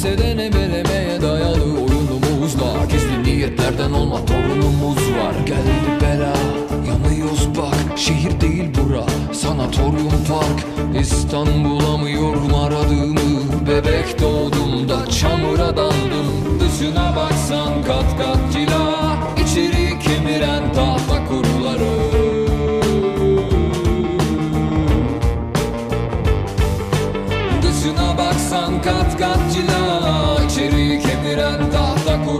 enseden ebelemeye dayalı oyunumuzla Gizli niyetlerden olma torunumuz var. Geldi sanatoryum park. İstanbul'a mı yorum aradığımı Bebek doğduğumda çamura daldım. Dışına baksan kat kat cila İçeri kemiren tahta kuruları. Dışına baksan kat kat cila İçeri kemiren tahta kuruları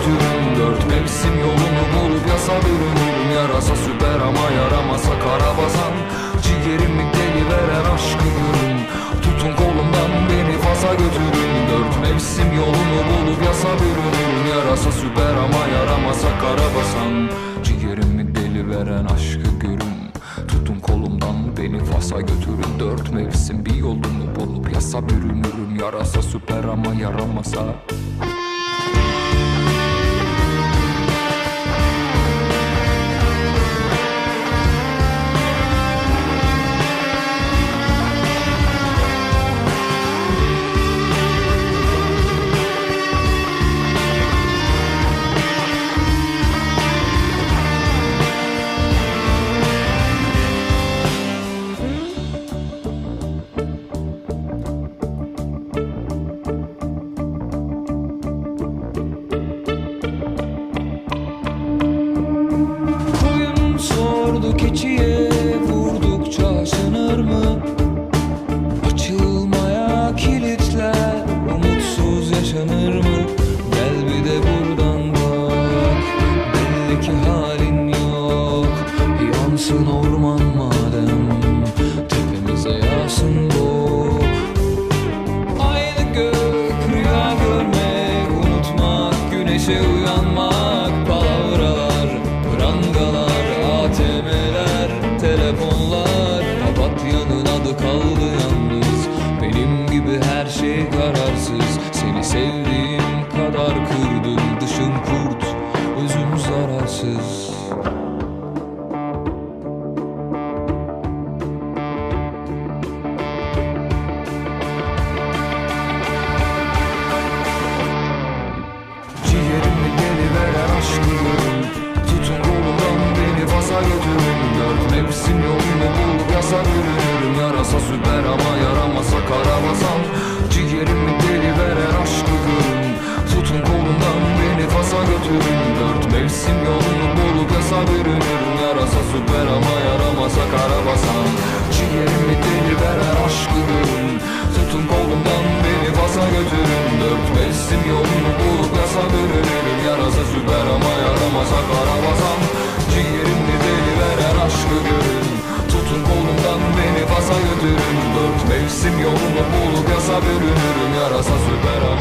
götürün Dört mevsim yolunu bulup yasa bürünürüm Yarasa süper ama yaramasa karabasan Ciğerimi deli veren aşkı görün Tutun kolumdan beni faza götürün. Dört mevsim yolunu bulup yasa bürünürüm Yarasa süper ama yaramasa karabasan Ciğerimi deli veren aşkı görün. Tutun kolumdan beni Fas'a götürün. Dört mevsim bir yolunu bulup yasa bürünürüm Yarasa süper ama yaramasa Yansın orman madem Tepemize yağsın bu. Aynı gök rüya görmek Unutmak güneşe uyanmak Palavralar, prangalar ATM'ler, telefonlar Papatya'nın adı kaldı yalnız. Benim gibi her şey kararsız Seni sevdiğim bürünürüm yarasa süper ama yaramasa karabasan Ciğerim biteni veren aşkı görün. Tutun kolumdan beni Fas'a götürün. Dört mevsim yolunu bulup yasa bürünürüm. Yarasa süper ama yaramasa karabasan Ciğerim biteni veren aşkı Tutun kolumdan beni Fas'a götürün. Dört mevsim yolunu bulup yasa bürünürüm. Yarasa süper ama